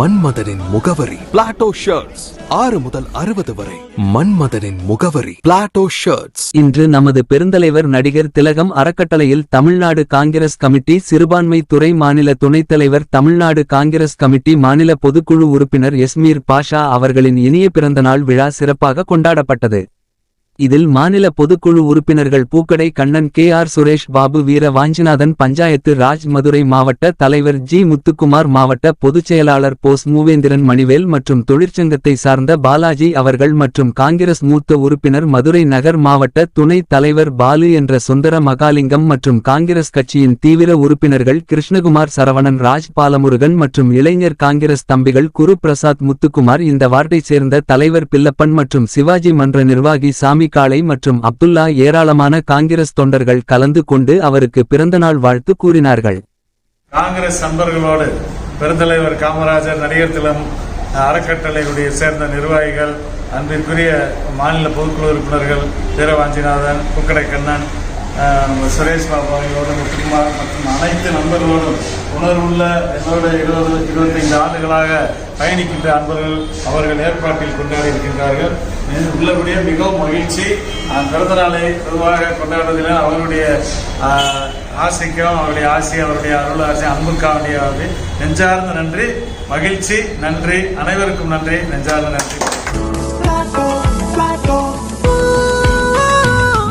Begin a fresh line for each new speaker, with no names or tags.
மன்மதனின் முகவரி. Plato shirts ஆறு முதல் அறுபது வரை. மன்மதனின் முகவரி. பிளாட்டோ ஷர்ட்ஸ்
இன்று நமது பெருந்தலைவர் நடிகர் திலகம் அறக்கட்டளையில் தமிழ்நாடு காங்கிரஸ் கமிட்டி சிறுபான்மை துறை மாநில துணைத் தலைவர் தமிழ்நாடு காங்கிரஸ் கமிட்டி மாநில பொதுக்குழு உறுப்பினர் எஸ்மீர் பாஷா அவர்களின் இனிய பிறந்தநாள் விழா சிறப்பாக கொண்டாடப்பட்டது. இதில் மாநில பொதுக்குழு உறுப்பினர்கள் பூக்கடை கண்ணன் கே ஆர் சுரேஷ் பாபு வீர வாஞ்சிநாதன் பஞ்சாயத்து ராஜ் மதுரை மாவட்ட தலைவர் ஜி முத்துக்குமார் மாவட்ட பொதுச் செயலாளர் போஸ் மூவேந்திரன் மணிவேல் மற்றும் தொழிற்சங்கத்தை சார்ந்த பாலாஜி அவர்கள் மற்றும் காங்கிரஸ் மூத்த உறுப்பினர் மதுரை நகர் மாவட்ட துணைத் தலைவர் பாலு என்ற சுந்தர மகாலிங்கம் மற்றும் காங்கிரஸ் கட்சியின் தீவிர உறுப்பினர்கள் கிருஷ்ணகுமார் சரவணன் ராஜ் பாலமுருகன் மற்றும் இளைஞர் காங்கிரஸ் தம்பிகள் குரு பிரசாத் முத்துக்குமார் இந்த வார்டை சேர்ந்த தலைவர் பில்லப்பன் மற்றும் சிவாஜி மன்ற நிர்வாகி சாமி காளை மற்றும் அப்துல்லா ஏராளமான காங்கிரஸ் தொண்டர்கள் கலந்து கொண்டு அவருக்கு பிறந்தநாள் வாழ்த்து கூறினார்கள்.
காங்கிரஸ் நண்பர்களோடு பெருந்தலைவர் காமராஜர் நடிகர் திலம் அறக்கட்டளையுடைய சேர்ந்த நிர்வாகிகள் அன்பிற்குரிய மாநில பொதுக்குழு உறுப்பினர்கள் வீரவாஞ்சிநாதன் குக்கடை கண்ணன் சுரேஷ் பாபு அவர்களோடு மற்றும் அனைத்து நண்பர்களோடும் உணர்வுள்ள எங்களுடைய இருபது இருபத்தைந்து ஆண்டுகளாக பயணிக்கின்ற அன்பர்கள் அவர்கள் ஏற்பாட்டில் கொண்டாடி இருக்கின்றார்கள். இது உள்ளபடியே மிகவும் மகிழ்ச்சி. பிறந்த நாளை பொதுவாக கொண்டாடுவதில் அவருடைய ஆசைக்கும் அவருடைய ஆசை அவருடைய அருள் ஆசை அன்புக்காவடியாவது நெஞ்சார்ந்த நன்றி மகிழ்ச்சி நன்றி அனைவருக்கும் நன்றி நெஞ்சார்ந்த நன்றி.